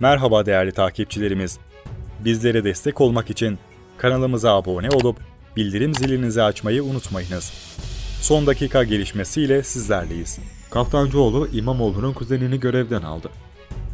Merhaba değerli takipçilerimiz. Bizlere destek olmak için kanalımıza abone olup bildirim zilinizi açmayı unutmayınız. Son dakika gelişmesiyle sizlerleyiz. Kaftancıoğlu İmamoğlu'nun kuzenini görevden aldı.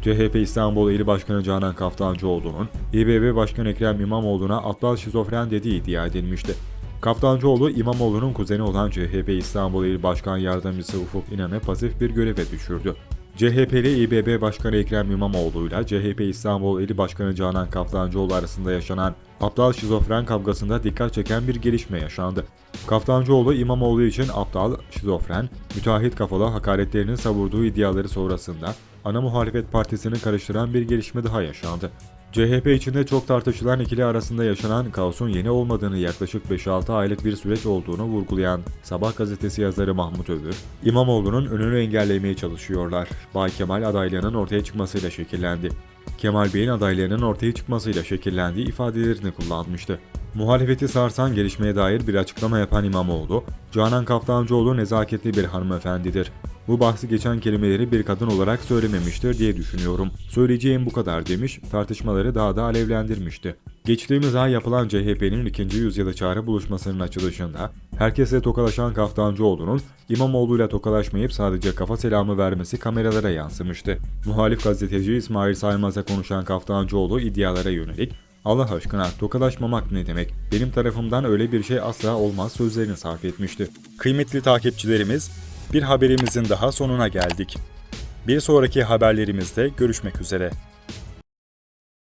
CHP İstanbul İl Başkanı Canan Kaftancıoğlu'nun İBB Başkanı Ekrem İmamoğlu'na aptal şizofren dediği iddia edilmişti. Kaftancıoğlu İmamoğlu'nun kuzeni olan CHP İstanbul İl Başkan Yardımcısı Ufuk İnan'ı pasif bir göreve düşürdü. CHP'li İBB Başkanı Ekrem İmamoğlu ile CHP İstanbul İl Başkanı Canan Kaftancıoğlu arasında yaşanan aptal şizofren kavgasında dikkat çeken bir gelişme yaşandı. Kaftancıoğlu İmamoğlu için aptal, şizofren, müteahhit kafalı hakaretlerini savurduğu iddiaları sonrasında ana muhalefet partisini karıştıran bir gelişme daha yaşandı. CHP içinde çok tartışılan ikili arasında yaşanan kaosun yeni olmadığını yaklaşık 5-6 aylık bir süreç olduğunu vurgulayan Sabah gazetesi yazarı Mahmut Övür, İmamoğlu'nun önünü engellemeye çalışıyorlar. Bay Kemal adaylığının ortaya çıkmasıyla şekillendi. Kemal Bey'in adaylığının ortaya çıkmasıyla şekillendiği ifadelerini kullanmıştı. Muhalefeti sarsan gelişmeye dair bir açıklama yapan İmamoğlu, Canan Kaftancıoğlu nezaketli bir hanımefendidir. Bu bahsi geçen kelimeleri bir kadın olarak söylememiştir diye düşünüyorum. Söyleyeceğim bu kadar demiş, tartışmaları daha da alevlendirmişti. Geçtiğimiz ay yapılan CHP'nin ikinci yüzyılı çağrı buluşmasının açılışında herkesle tokalaşan Kaftancıoğlu'nun İmamoğlu'yla tokalaşmayıp sadece kafa selamı vermesi kameralara yansımıştı. Muhalif gazeteci İsmail Saymaz'a konuşan Kaftancıoğlu iddialara yönelik Allah aşkına tokalaşmamak ne demek? Benim tarafımdan öyle bir şey asla olmaz sözlerini sarf etmişti. Kıymetli takipçilerimiz, bir haberimizin daha sonuna geldik. Bir sonraki haberlerimizde görüşmek üzere.